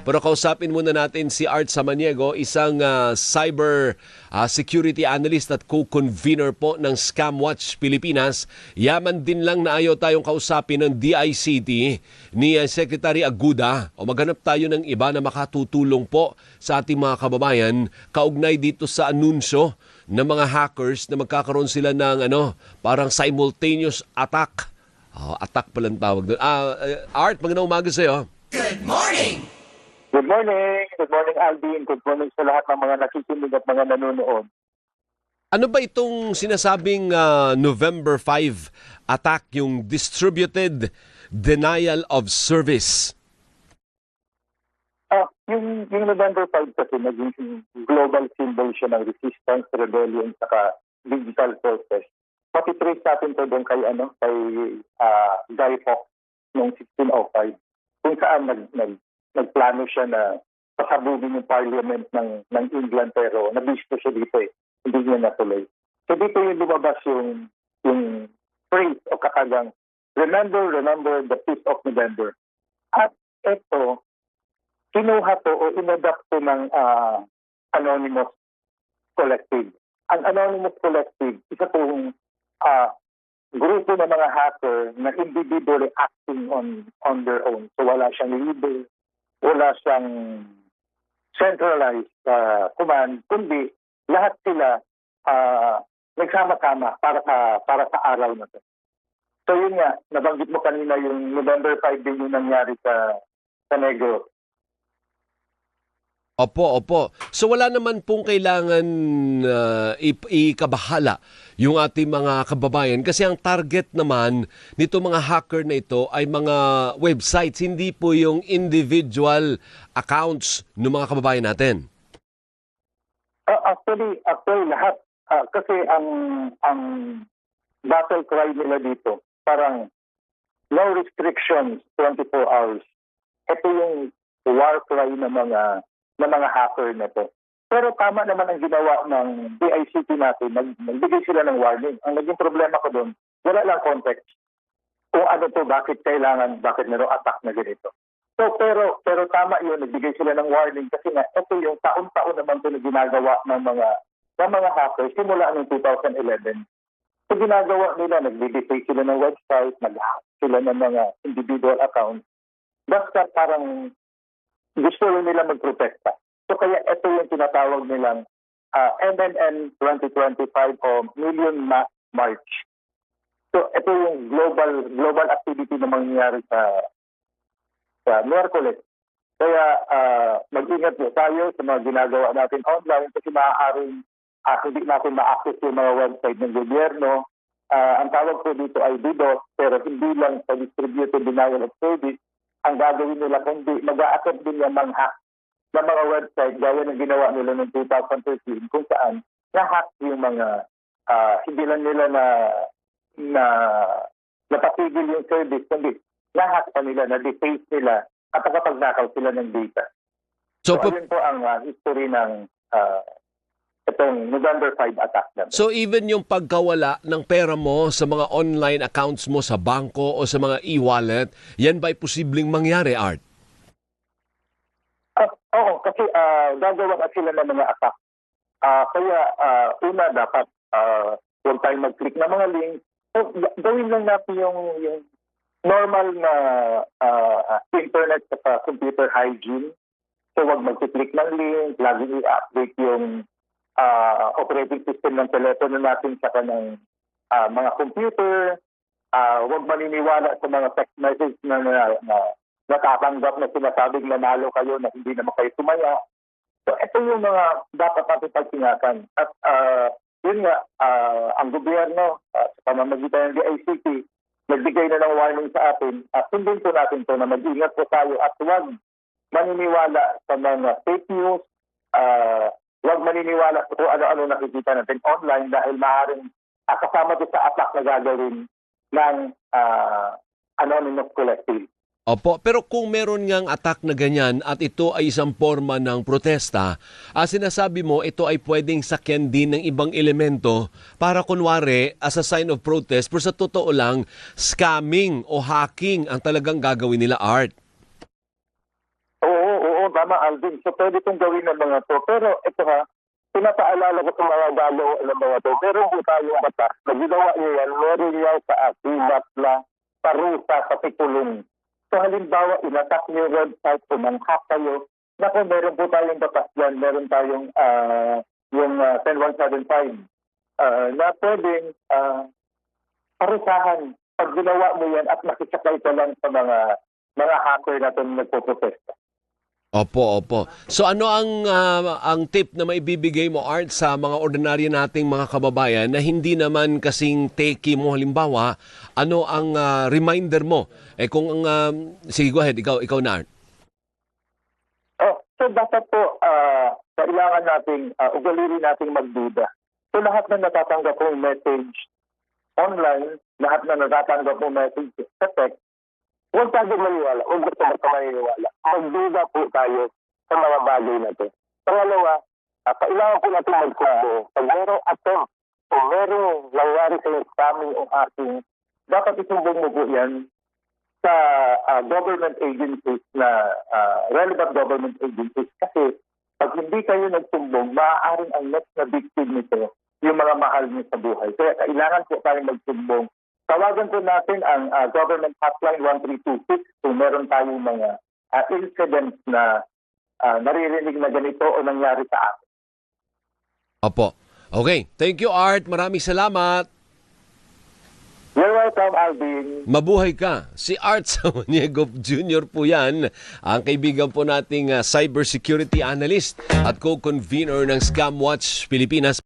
Pero kausapin muna natin si Art Samaniego, isang ah, cyber ah, security analyst at co-convener po ng Scamwatch Pilipinas. Yaman din lang na ayaw tayong kausapin ng DICT ni ah, Secretary Aguda o maghanap tayo ng iba na makatutulong po sa ating mga kababayan kaugnay dito sa anunsyo ng mga hackers na magkakaroon sila ng ano, parang simultaneous attack. Oh, attack pala ang tawag doon. Ah, eh, Art, magandang umaga sa'yo. Good morning! Good morning, Alvin. Good morning sa lahat ng mga nakikinig at mga nanonood. Ano ba itong sinasabing ah, November 5 attack, yung distributed denial of service? Ah, yung, yung November 5 kasi naging global symbol siya ng resistance, rebellion, saka digital forces. Matitrace natin to doon kay, ano, kay ah, Guy Fawkes noong 1605 kung saan nag, nag, nagplano siya na pasabugin yung parliament ng, ng England pero nabisto siya dito eh. Hindi niya natuloy. So dito yung lumabas yung, yung phrase o katagang Remember, remember the 5th of November. At ito, kinuha to o inadapt ng ah, Anonymous Collective. Ang Anonymous Collective, isa pong ah, grupo ng mga hacker na individually acting on on their own. So wala siyang leader, wala siyang centralized ah, command, kundi lahat sila ah, nagsama-sama para sa para sa araw na to. So yun nga, nabanggit mo kanina yung November 5 din yung nangyari sa sa Negros. Opo, opo. So wala naman pong kailangan ip- ikabahala yung ating mga kababayan kasi ang target naman nito mga hacker na ito ay mga websites, hindi po yung individual accounts ng mga kababayan natin. Ah, actually, actually lahat Ah, kasi ang ang battle cry nila dito parang no restrictions 24 hours. Ito yung war cry ng mga ng mga hacker na to. Pero tama naman ang ginawa ng DICT natin. Nag, nagbigay sila ng warning. Ang naging problema ko doon, wala lang context. Kung ano to, bakit kailangan, bakit meron attack na ganito. So, pero pero tama yun, nagbigay sila ng warning kasi nga ito yung taon-taon naman to na ginagawa ng mga ng mga hackers simula noong 2011. So ginagawa nila, nag-dedicate sila ng website, nag-hack sila ng mga individual accounts. Basta parang gusto rin nila magprotekta. So kaya ito yung tinatawag nilang ah, MNN 2025 o Million Mass March. So ito yung global global activity na mangyayari sa sa Miyerkules. Kaya ah, mag-ingat po tayo sa mga ginagawa natin online kasi maaaring ah, hindi natin ma-access yung mga website ng gobyerno. Ah, ang tawag po dito ay DDoS pero hindi lang sa distributed denial of service. Ang gagawin nila kundi mag-a-attempt din yung mang-hack ng mga website gaya ng ginawa nila noong 2013 kung saan na-hack yung mga ah, hindi lang nila na na napatigil yung service kundi na-hack pa nila, na-deface nila at nakapagnakaw sila ng data. So, So, po- ayun po ang ah, history ng ah, itong November 5 attack naman. so even yung pagkawala ng pera mo sa mga online accounts mo sa bangko o sa mga e-wallet, yan ba ay posibleng mangyari, Art? Ah, oo, kasi ah, gagawa na sila ng mga attack. Ah, kaya ah, una dapat ah, huwag tayong mag-click ng mga links. So, ga- gawin lang natin yung, yung normal na ah, internet at computer hygiene. So huwag mag-click ng link, laging i-update yung ah, operating system ng telepono natin sa kanang ah, mga computer. Ah, huwag maniniwala sa mga text message na, na, na natatanggap na sinasabing nanalo kayo na hindi naman kayo tumaya. So ito yung mga dapat natin pagtingatan. At ah, yun nga, ah, ang gobyerno ah, sa pamamagitan ng DICT, nagbigay na ng warning sa atin. At sundin po natin to na mag-ingat po tayo at huwag maniniwala sa mga fake news, ah, huwag maniniwala sa kung ano-ano nakikita natin online dahil maaaring ah, kasama doon sa attack na gagawin ng ah, anonymous collective. Opo, pero kung meron ngang attack na ganyan at ito ay isang forma ng protesta, ah, sinasabi mo ito ay pwedeng sakyan din ng ibang elemento para kunwari as a sign of protest pero sa totoo lang, scamming o hacking ang talagang gagawin nila art. Tama, Alvin. So, pwede kong gawin ng mga to. Pero, ito ha, pinapaalala ko sa mga galo ng mga to. Meron po tayong batas na ginawa niyo yan, meron niya sa akibat na parusa sa pitulong. So, halimbawa, inatak niyo website o manghak kayo, naku, meron po tayong batas dyan. Meron tayong ah, yung ah, 10175 ah, na pwedeng ah, parusahan pag ginawa mo yan at nakisakay ka lang sa mga mga hacker natin nagpo-protesta. Opo, opo. So ano ang ah, ang tip na maibibigay mo Art sa mga ordinaryo nating mga kababayan na hindi naman kasing techie mo halimbawa, ano ang ah, reminder mo? Eh kung ang ah, sige go ahead, ikaw ikaw na Art. Oh, so dapat po ah, kailangan nating uh, ugaliri nating magduda. So lahat na natatanggap mong message online, lahat na natatanggap mong message sa text, huwag tayo maniwala, huwag gusto mo maniniwala. Magduda po tayo sa mga bagay na to. Pangalawa, ah, kailangan po natin magsubo. Pag merong attempt, kung merong nangyari sa scamming o hacking, dapat isumbong mo yan sa ah, government agencies na ah, relevant government agencies kasi pag hindi kayo nagsumbong, maaaring ang next na victim nito yung mga mahal niyo sa buhay. Kaya kailangan po tayong magsumbong. Tawagan po natin ang ah, government hotline 1326 kung meron tayong mga ah, incidents na ah, naririnig na ganito o nangyari sa atin. Opo. Okay, thank you Art. Maraming salamat. You're welcome, Alvin. Mabuhay ka. Si Art Samaniego Jr. po yan, ang kaibigan po nating ah, cybersecurity analyst at co-convener ng Scam Watch Pilipinas.